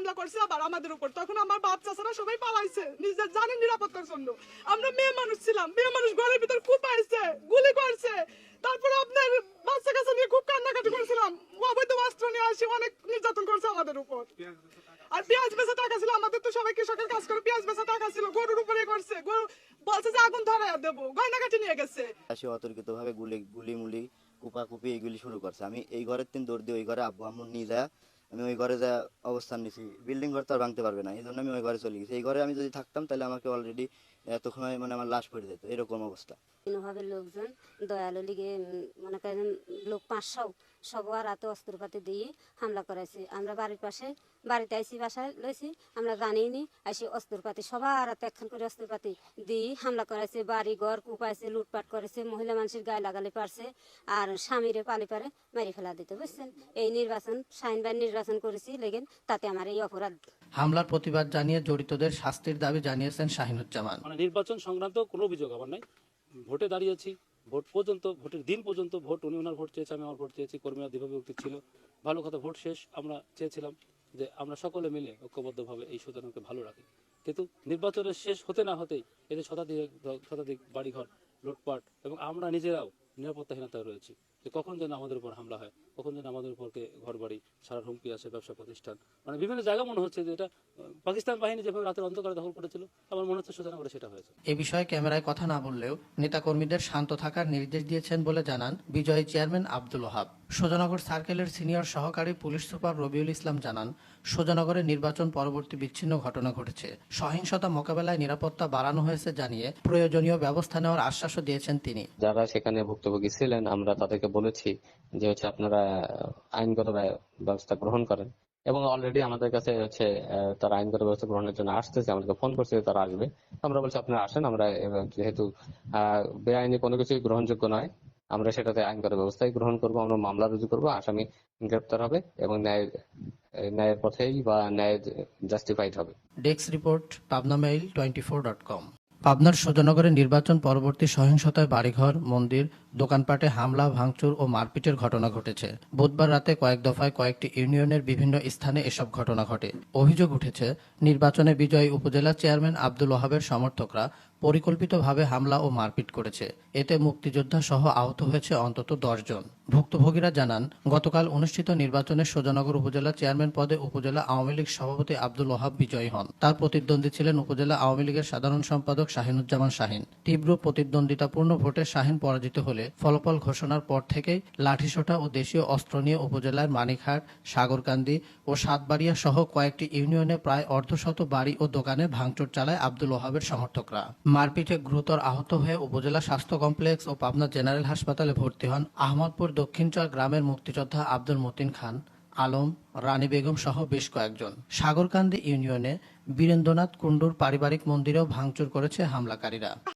হামলা করছে আবার আমাদের উপর। তখন আমার বাচ্চা ছাড়া সবাই পালাইছে। নিজের জানের নিরাপত্তার জন্য। আমরা মেয়ে মানুষ ছিলাম। মেয়ে মানুষ ঘরের ভিতর কুপাইছে গুলি করছে। তারপরে আপনার বাচ্চা কাছে নিয়ে খুব কান্নাকাটি করছিলাম। অবৈধ অস্ত্র নিয়ে আসি, অনেক নির্যাতন করছে আমাদের উপর। আর পেঁয়াজ বেচা টাকা ছিল, আমাদের তো সবাই কৃষকের কাজ করে পেঁয়াজ বেচা টাকা ছিল, গরুর উপরে করছে। গরু বলছে যে আগুন ধরাইয়া দেবো গয়নাকাটি নিয়ে গেছে। সে অতর্কিতভাবে গুলি গুলি মুলি কুপাকুপি এগুলি শুরু করছে। আমি এই ঘরের তিন দৌড় দিয়ে ওই ঘরে আব্বু আম্মু নিয়ে যায় আমি ওই ঘরে যা অবস্থান নিছি বিল্ডিং ঘর তো আর ভাঙতে পারবে না এই জন্য আমি ওই ঘরে চলে গেছি। এই ঘরে আমি যদি থাকতাম, তাহলে আমাকে অলরেডি এতক্ষণ মানে আমার লাশ পড়ে যেত, এরকম অবস্থা। বিভিন্নভাবে লোকজন, দয়ালু লিগে মনে করেন লোক পাঁচশো সবার হাতে অস্ত্রপাতি দিয়ে হামলা করাইছে আমরা বাড়ির পাশে, বাড়িতে আইসি বাসায় লইছি আমরা জানি নি, আইসি অস্ত্রপাতি, সবার হাতে একখান করে অস্ত্রপাতি দিয়ে হামলা করাইছে বাড়ি ঘর কুপাইছে, লুটপাট করেছে, মহিলা মানুষের গায়ে লাগালে পারছে, আর স্বামীরে পালি পারে মারি ফেলা দিতে, বুঝছেন? এই নির্বাচন, সাইন বাই নির্বাচন করেছি লেগেন তাতে আমার এই অপরাধ হামলার প্রতিবাদ জানিয়ে জড়িতদের শাস্তির দাবি জানিয়েছেন শাহিনুজ্জামান। মানে নির্বাচন সংক্রান্ত কোনো অভিযোগ আমার নাই। ভোটে দাঁড়িয়েছি ভোট পর্যন্ত ভোটের দিন পর্যন্ত ভোট উনি ওনার ভোট চেয়েছে আমি আমার ভোট চেয়েছি কর্মীরা দ্বিভাবে উপস্থিত ছিল। ভালো কথা ভোট শেষ আমরা চেয়েছিলাম যে আমরা সকলে মিলে ঐক্যবদ্ধভাবে এই সুতরাংকে ভালো রাখি। কিন্তু নির্বাচনের শেষ হতে না হতেই এতে শতাধিক শতাধিক বাড়িঘর লুটপাট এবং আমরা নিজেরাও নিরাপত্তাহীনতায় রয়েছি। যে কখন যেন আমাদের উপর হামলা হয় কখন যেন আমাদের উপরকে ঘর বাড়ি সারা হুমকি আসে ব্যবসা প্রতিষ্ঠান। মানে বিভিন্ন জায়গা মনে হচ্ছে যে এটা পাকিস্তান বাহিনী যেভাবে রাতের অন্ধকারে দখল করেছিল আমার মনে হচ্ছে সুতরাং করে সেটা হয়েছে। এ বিষয়ে ক্যামেরায় কথা না বললেও নেতাকর্মীদের শান্ত থাকার নির্দেশ দিয়েছেন বলে জানান বিজয়ী চেয়ারম্যান আব্দুল ওহাব। সোজানগর সার্কেলের সিনিয়র সহকারী পুলিশ সুপার রবিউল ইসলাম জানান সোজানগরে নির্বাচন পরবর্তী বিচ্ছিন্ন ঘটনা ঘটেছে। সহিংসতা মোকাবেলায় নিরাপত্তা বাড়ানো হয়েছে জানিয়ে প্রয়োজনীয় ব্যবস্থা নেওয়ার আশ্বাসও দিয়েছেন তিনি। যারা সেখানে ভুক্তভোগী ছিলেন আমরা তাদেরকে বলেছি যে হচ্ছে আপনারা আইনগত ব্যবস্থা গ্রহণ করেন। এবং অলরেডি আমাদের কাছে হচ্ছে তারা আইনগত ব্যবস্থা গ্রহণের জন্য আসতেছে, আমাদেরকে ফোন করছে তারা আসবে। আমরা বলছি, আপনারা আসেন, আমরা যেহেতু বেআইনি কোনো কিছুই গ্রহণযোগ্য নয়, আমরা সেটাতে আইনগত ব্যবস্থাই গ্রহণ করব, আমরা মামলা রুজু করব, আসামি গ্রেপ্তার হবে এবং ন্যায় ন্যায়ের পথেই বা ন্যায়, জাস্টিফাইড হবে। Desk report Pabna mail twenty four dot com পাবনার সোজানগরে নির্বাচন পরবর্তী সহিংসতায় বাড়িঘর, মন্দির, দোকানপাটে হামলা, ভাঙচুর ও মারপিটের ঘটনা ঘটেছে। বুধবার রাতে কয়েক দফায় কয়েকটি ইউনিয়নের বিভিন্ন স্থানে এসব ঘটনা ঘটে। অভিযোগ উঠেছে, নির্বাচনে বিজয়ী উপজেলা চেয়ারম্যান আব্দুল ওহাবের সমর্থকরা পরিকল্পিতভাবে হামলা ও মারপিট করেছে। এতে মুক্তিযোদ্ধা সহ আহত হয়েছে অন্তত জন। ভুক্তভোগীরা জানান, গতকাল অনুষ্ঠিত নির্বাচনে সোজানগর উপজেলা চেয়ারম্যান পদে উপজেলা আওয়ামী লীগ সভাপতি আব্দুল ওহাব বিজয়ী হন। তার প্রতিদ্বন্দ্বী ছিলেন উপজেলা আওয়ামী লীগের সাধারণ সম্পাদক শাহিনুজ্জামান শাহিন। তীব্র প্রতিদ্বন্দ্বিতাপূর্ণ ভোটে শাহিন পরাজিত হলে ফলাফল ঘোষণার পর থেকেই লাঠিসোঁটা ও দেশীয় অস্ত্র নিয়ে উপজেলার মানিকহাট, সাগরকান্দি ও সাতবাড়িয়া সহ কয়েকটি ইউনিয়নে প্রায় অর্ধশত বাড়ি ও দোকানে ভাঙচুর চালায় আব্দুল ওহাবের সমর্থকরা। মারপিটে গুরুতর আহত হয়ে উপজেলা স্বাস্থ্য কমপ্লেক্স ও পাবনা জেনারেল হাসপাতালে ভর্তি হন আহমদপুর দক্ষিণচর গ্রামের মুক্তিযোদ্ধা আব্দুল মতিন খান, আলম, রানী বেগম সহ বেশ কয়েকজন। সাগরকান্দি ইউনিয়নে বীরেন্দ্রনাথ কুণ্ডুর পারিবারিক মন্দিরেও ভাঙচুর করেছে হামলাকারীরা।